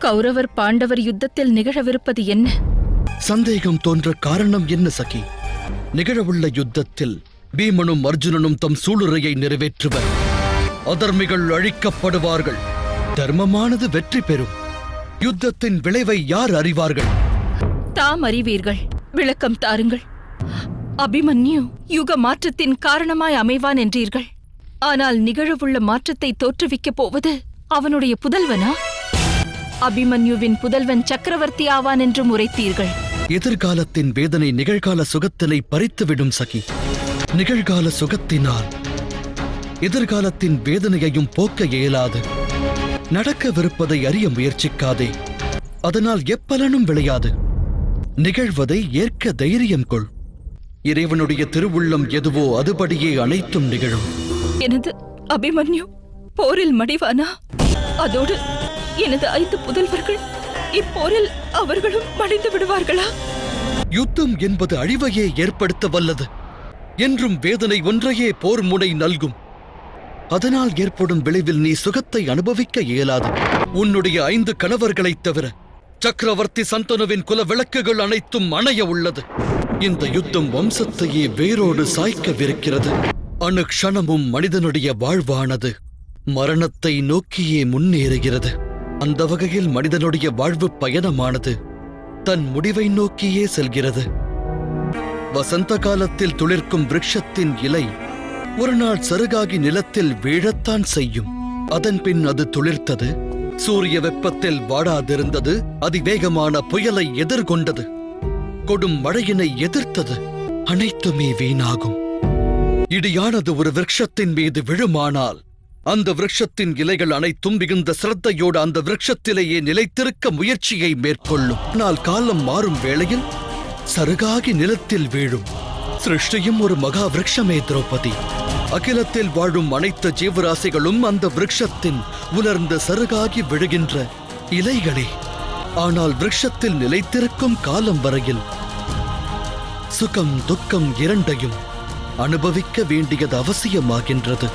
கௌரவர் பாண்டவர் யுத்தத்தில் நிகழவிருப்பது என்ன? சந்தேகம் தோன்ற காரணம் என்ன சகி? நிகழவுள்ள யுத்தத்தில் பீமனும் அர்ஜுனனும் தம் சூளுரையை நிறைவேற்றுவர். அதர்மிகள் அழிக்கப்படுவார்கள். தர்மமானது வெற்றி பெறும். யுத்தத்தின் விளைவை யார் அறிவார்கள்? தாம் அறிவீர்கள். விளக்கம் தாருங்கள். அபிமன்யு யுக மாற்றத்தின் காரணமாய் அமைவான் என்றீர்கள். ஆனால் நிகழவுள்ள மாற்றத்தை தோற்றுவிக்கப் போவது அவனுடைய புதல்வனா? அபிமன்யுவின் புதல்வன் சக்கரவர்த்தி ஆவான் என்று உரைத்தீர்கள் எதிர்காலத்தின் வேதனை நிகழ்கால சுகத்தினை பறித்துவிடும் சகி. நிகழ்கால சுகத்தினால் எதிர்காலத்தின் வேதனையையும் போக்க இயலாது. நடக்கவிருப்பதை அறிய முயற்சிக்காதே. அதனால் எப்பலனும் விளையாது. நிகழ்வதை ஏற்க தைரியம் கொள். இறைவனுடைய திருவுள்ளம் எதுவோ அதுபடியே அனைத்தும் நிகழும். எனது அபிமன்யு போரில் மடிவானா? அதோடு எனது ஐந்து புதல்வர்கள் இப்போரில் அவர்களும் மடிந்து விடுவார்களா? யுத்தம் என்பது அழிவையே ஏற்படுத்த வல்லது. என்றும் வேதனை ஒன்றையே போர் முனை நல்கும். அதனால் ஏற்படும் விளைவில் நீ சுகத்தை அனுபவிக்க இயலாது. உன்னுடைய ஐந்து கணவர்களைத் தவிர சக்கரவர்த்தி சந்தனுவின் குல விளக்குகள் அனைத்தும் அணைய உள்ளது. இந்த யுத்தம் வம்சத்தையே வேரோடு சாய்க்கவிருக்கிறது. அணுக்ஷணமும் மனிதனுடைய வாழ்வானது. மரணத்தை நோக்கியே முன்னேறுகிறது. அந்த வகையில் மனிதனுடைய வாழ்வு பயணமானது. தன் முடிவை நோக்கியே செல்கிறது. வசந்த காலத்தில் துளிர்க்கும் விரக்ஷத்தின் இலை ஒரு நாள் சருகாகி நிலத்தில் வீழத்தான் செய்யும். அதன் பின் அது துளிர்த்தது. சூரிய வெப்பத்தில் வாடாதிருந்தது. அதிவேகமான புயலை எதிர்கொண்டது. கொடும் மழையினை எதிர்த்தது. அனைத்துமே வீணாகும். இடியானது ஒரு விரக்ஷத்தின் மீது விழுமானால் அந்த விரக்ஷத்தின் இலைகள் அனைத்தும் மிகுந்த சிரத்தையோடு அந்த விரக்ஷத்திலேயே நிலைத்திருக்க முயற்சியை மேற்கொள்ளும். ஆனால் காலம் மாறும் வேளையில் சருகாகி நிலத்தில் வீழும். சிருஷ்டியும் ஒரு மகா விரக்ஷமே திரௌபதி. அகிலத்தில் வாழும் அனைத்து ஜீவராசிகளும் அந்த விரக்ஷத்தின் உலர்ந்த சருகாகி விழுகின்ற இலைகளே. ஆனால் விரக்ஷத்தில் நிலைத்திருக்கும் காலம் வரையில் சுகம் துக்கம் இரண்டையும் அனுபவிக்க வேண்டியது அவசியமாகின்றது.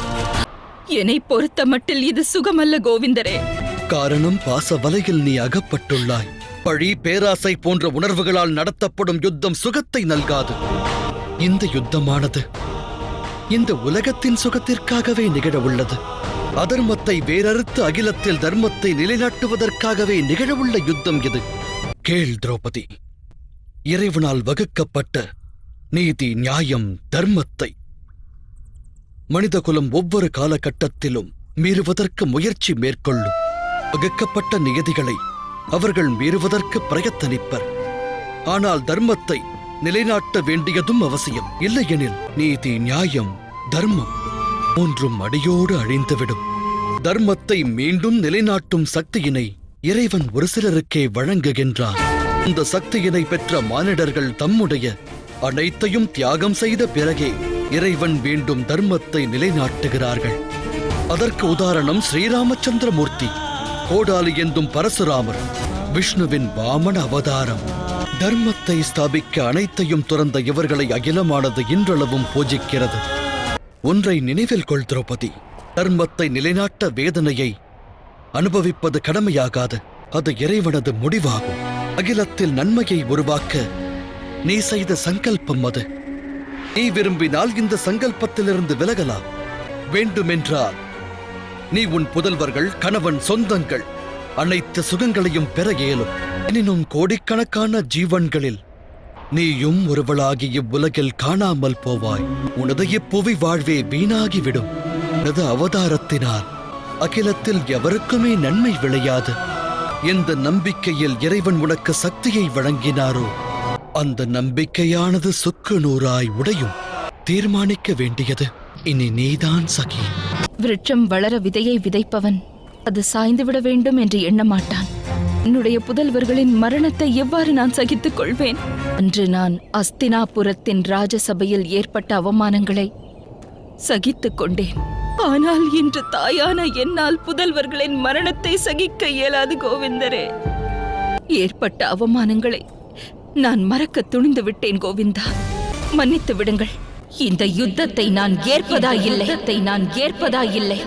என்னை பொறுத்த மட்டில் இது சுகமல்ல கோவிந்தரே. காரணம் பாச வலையில் நீ அகப்பட்டுள்ளாய். பழி பேராசை போன்ற உணர்வுகளால் நடத்தப்படும் யுத்தம் சுகத்தை நல்காது. இந்த யுத்தமானது இந்த உலகத்தின் சுகத்திற்காகவே நிகழவுள்ளது அதர்மத்தை வேறறுத்து அகிலத்தில் தர்மத்தை நிலைநாட்டுவதற்காகவே நிகழவுள்ள யுத்தம் இது. கேள் திரௌபதி. இறைவனால் வகுக்கப்பட்ட நீதி நியாயம் தர்மத்தை. மனிதகுலம் ஒவ்வொரு காலகட்டத்திலும் மீறுவதற்கு முயற்சி மேற்கொள்ளும். வகுக்கப்பட்ட நியதிகளை அவர்கள் மீறுவதற்கு பிரயத்தனிப்பர். ஆனால் தர்மத்தை நிலைநாட்ட வேண்டியதும் அவசியம் இல்லையெனில் நீதி நியாயம் தர்மம் மூன்றும் அடியோடு அழிந்துவிடும். தர்மத்தை மீண்டும் நிலைநாட்டும் சக்தியினை இறைவன் ஒரு சிலருக்கே வழங்குகின்றான் இந்த சக்தியினை பெற்ற மானிடர்கள் தம்முடைய அனைத்தையும் தியாகம் செய்த பிறகே இறைவன் வேண்டும் தர்மத்தை நிலைநாட்டுகிறார்கள். அதற்கு உதாரணம் ஸ்ரீராமச்சந்திரமூர்த்தி கோடாலி என்றும் பரசுராமர் விஷ்ணுவின் வாமன அவதாரம். தர்மத்தை ஸ்தாபிக்க அனைத்தையும் துறந்த இவர்களை அகிலமானது இன்றளவும் பூஜிக்கிறது. ஒன்றை நினைவில் கொள் திரௌபதி தர்மத்தை நிலைநாட்ட வேதனையை அனுபவிப்பது கடமையாகாது அது இறைவனது முடிவாகும். அகிலத்தில் நன்மையை உருவாக்க நீ செய்த சங்கல்பம் அது. நீ விரும்பினால் இந்த சங்கல்பத்திலிருந்து விலகலாம். வேண்டுமென்றால் நீ உன் புதல்வர்கள் கணவன் சொந்தங்கள் அனைத்து சுகங்களையும் பெற இயலும். எனினும் கோடிக்கணக்கான ஜீவன்களில் நீயும் ஒருவளாகி இவ்வுலகில் காணாமல் போவாய். உனது இப்புவி வாழ்வே வீணாகிவிடும். உனது அவதாரத்தினால் அகிலத்தில் எவருக்குமே நன்மை விளையாது. எந்த நம்பிக்கையில் இறைவன் உனக்கு சக்தியை வழங்கினாரோ அந்த நம்பிக்கையானது சுக்கு நூறாய் உடையும். தீர்மானிக்க வேண்டியது. இனி நீதான் சகி. விருட்சம் வளர விதையை விதைப்பவன். அது சாய்ந்துவிட வேண்டும் என்று எண்ண மாட்டான் என்னுடைய புதல்வர்களின் மரணத்தை எவ்வாறு நான் சகித்துக் கொள்வேன்? அன்று நான் அஸ்தினாபுரத்தின் ராஜசபையில் ஏற்பட்ட அவமானங்களை சகித்துக் கொண்டேன். ஆனால் இன்று தாயான என்னால் புதல்வர்களின் மரணத்தை சகிக்க இயலாது கோவிந்தரே. ஏற்பட்ட அவமானங்களை நான் மறக்க துணிந்து விட்டேன் கோவிந்தா. மன்னித்து விடுங்கள். இந்த யுத்தத்தை நான் ஏற்பதா இல்லை நான் ஏற்பதா இல்லை